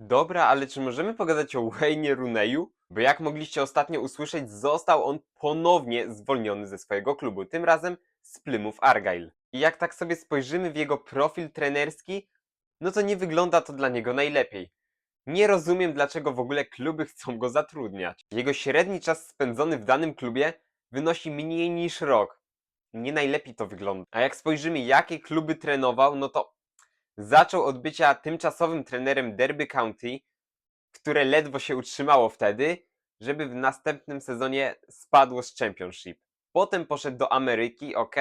Dobra, ale czy możemy pogadać o Wayne Rooneyu? Bo jak mogliście ostatnio usłyszeć, został on ponownie zwolniony ze swojego klubu, tym razem z Plymouth Argyle. I jak tak sobie spojrzymy w jego profil trenerski, no to nie wygląda to dla niego najlepiej. Nie rozumiem, dlaczego w ogóle kluby chcą go zatrudniać. Jego średni czas spędzony w danym klubie wynosi mniej niż rok. Nie najlepiej to wygląda. A jak spojrzymy, jakie kluby trenował, no to zaczął od bycia tymczasowym trenerem Derby County, które ledwo się utrzymało wtedy, żeby w następnym sezonie spadło z Championship. Potem poszedł do Ameryki, ok.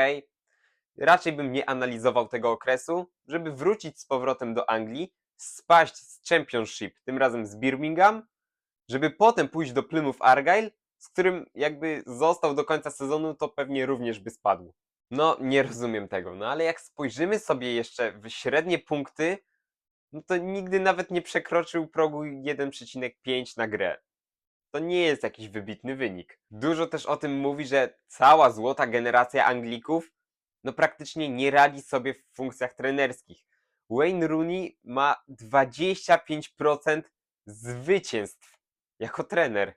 Raczej bym nie analizował tego okresu, żeby wrócić z powrotem do Anglii, spaść z Championship, tym razem z Birmingham, żeby potem pójść do Plymouth Argyle, z którym jakby został do końca sezonu, to pewnie również by spadł. No, nie rozumiem tego. No ale jak spojrzymy sobie jeszcze w średnie punkty, no to nigdy nawet nie przekroczył progu 1,5 na grę. To nie jest jakiś wybitny wynik. Dużo też o tym mówi, że cała złota generacja Anglików no praktycznie nie radzi sobie w funkcjach trenerskich. Wayne Rooney ma 25% zwycięstw jako trener.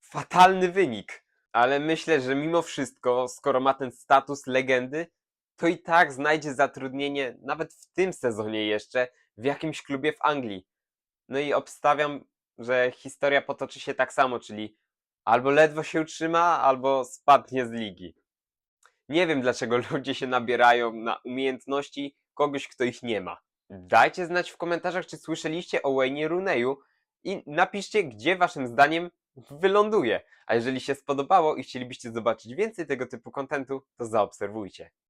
Fatalny wynik. Ale myślę, że mimo wszystko, skoro ma ten status legendy, to i tak znajdzie zatrudnienie, nawet w tym sezonie jeszcze, w jakimś klubie w Anglii. No i obstawiam, że historia potoczy się tak samo, czyli albo ledwo się utrzyma, albo spadnie z ligi. Nie wiem, dlaczego ludzie się nabierają na umiejętności kogoś, kto ich nie ma. Dajcie znać w komentarzach, czy słyszeliście o Wayne Rooneyu i napiszcie, gdzie waszym zdaniem wyląduje. A jeżeli się spodobało i chcielibyście zobaczyć więcej tego typu kontentu, to zaobserwujcie.